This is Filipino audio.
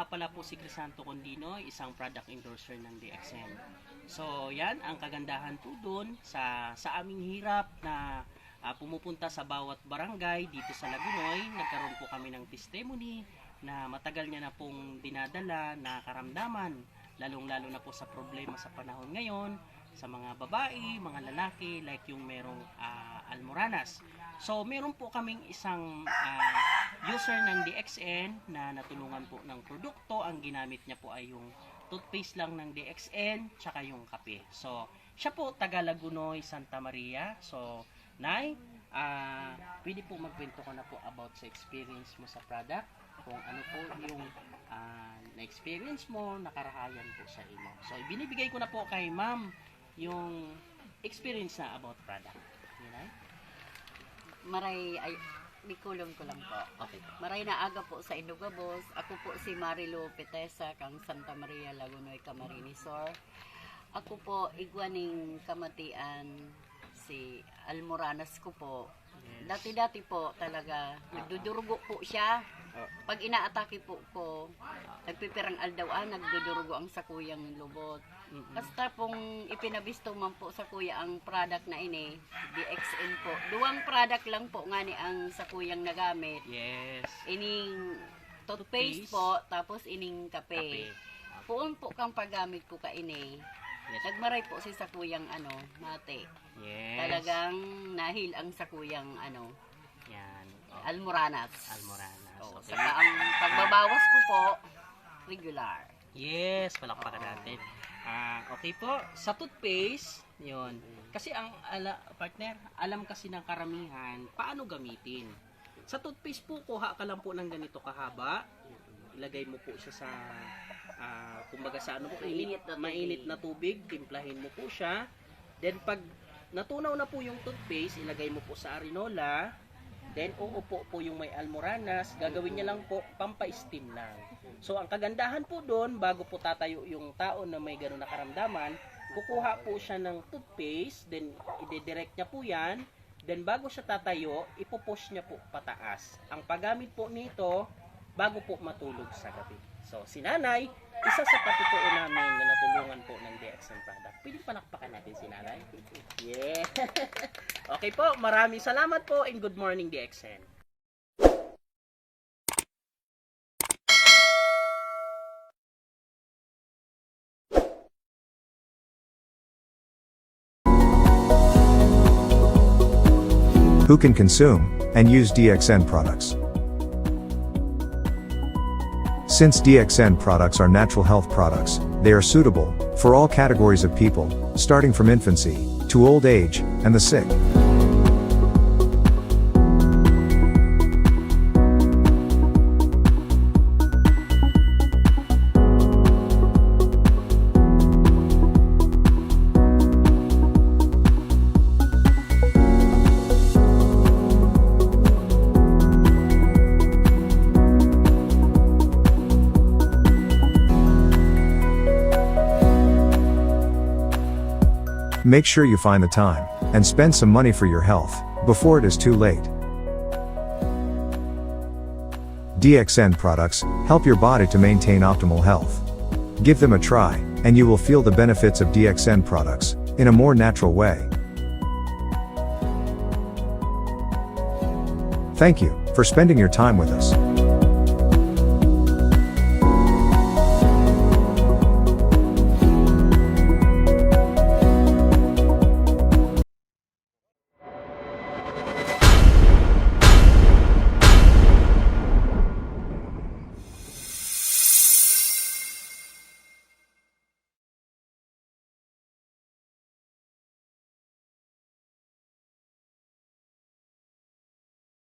nga pala po si Crisanto Condino, isang product endorser ng DXN. So, yan ang kagandahan po doon sa sa aming hirap na ah, pumupunta sa bawat barangay dito sa Lagunoy. Nagkaroon po kami ng testimony na matagal niya na pong dinadala na karamdaman, lalong-lalo na po sa problema sa panahon ngayon sa mga babae, mga lalaki like yung merong ah, almoranas. So, meron po kaming isang ah, user ng DXN na natulungan po ng produkto. Ang ginamit niya po ay yung toothpaste lang ng DXN tsaka yung kape. So, siya po taga Lagunoy, Santa Maria. So, Nay, ah pwede po magkwento ko na po about sa experience mo sa product kung ano po yung ah, na-experience mo, nakarahayan po sa imo. So, binibigay ko na po kay ma'am yung experience na about product. Yun ay? Maray, ay, bikulong ko lang po. Okay. Maray na aga po sa Indugabos. Ako po si Marilu Petesa, kang Santa Maria, Lagunoy, Camarinesor. Ako po, igwaning kamatian si Almoranas ko po. Yes. Dati-dati po talaga, nagdudurugo po siya. Pag inaatake po ko, nagpipirang aldawaan, nagdudurugo ang sakuyang lubot. Basta pong ipinabisto man po sa kuya ang product na ini, DXN po. Duwang product lang po nga ni ang sa kuyang nagamit. Yes. Ining Toothpaste. po, tapos ining Kape. kape. Puon po kang paggamit ko ka ini. Yes. Nagmaray po si sa kuyang ano, mate. Yes. Talagang nahil ang sa kuyang ano, Yan. Oh, almoranas. Almoranas. Okay. saka ang pagbabawas ko po, regular. Yes, palakpakan natin. Ah, okay po. Sa toothpaste, yun. Kasi ang ala, partner, alam kasi ng karamihan paano gamitin. Sa toothpaste po, kuha ka lang po ng ganito kahaba. Ilagay mo po siya sa ah, kumbaga sa ano po, Mainit na tubig. mainit na tubig, timplahin mo po siya. Then pag natunaw na po yung toothpaste, ilagay mo po sa arinola. Then uupo po yung may almoranas, gagawin niya lang po pampa-steam lang. So ang kagandahan po doon, bago po tatayo yung tao na may gano'n na karamdaman, kukuha po siya ng toothpaste, then ide-direct niya po yan, then bago siya tatayo, ipopush niya po pataas. Ang paggamit po nito, bago po matulog sa gabi. So si nanay, isa sa patutuo namin na natulungan po ng DXN product. Pwede panakpakan natin si nanay? Yeah! okay po, maraming salamat po and good morning DXN. who can consume and use DXN products. Since DXN products are natural health products, they are suitable for all categories of people, starting from infancy to old age and the sick. Make sure you find the time and spend some money for your health before it is too late. DXN products help your body to maintain optimal health. Give them a try, and you will feel the benefits of DXN products in a more natural way. Thank you for spending your time with us.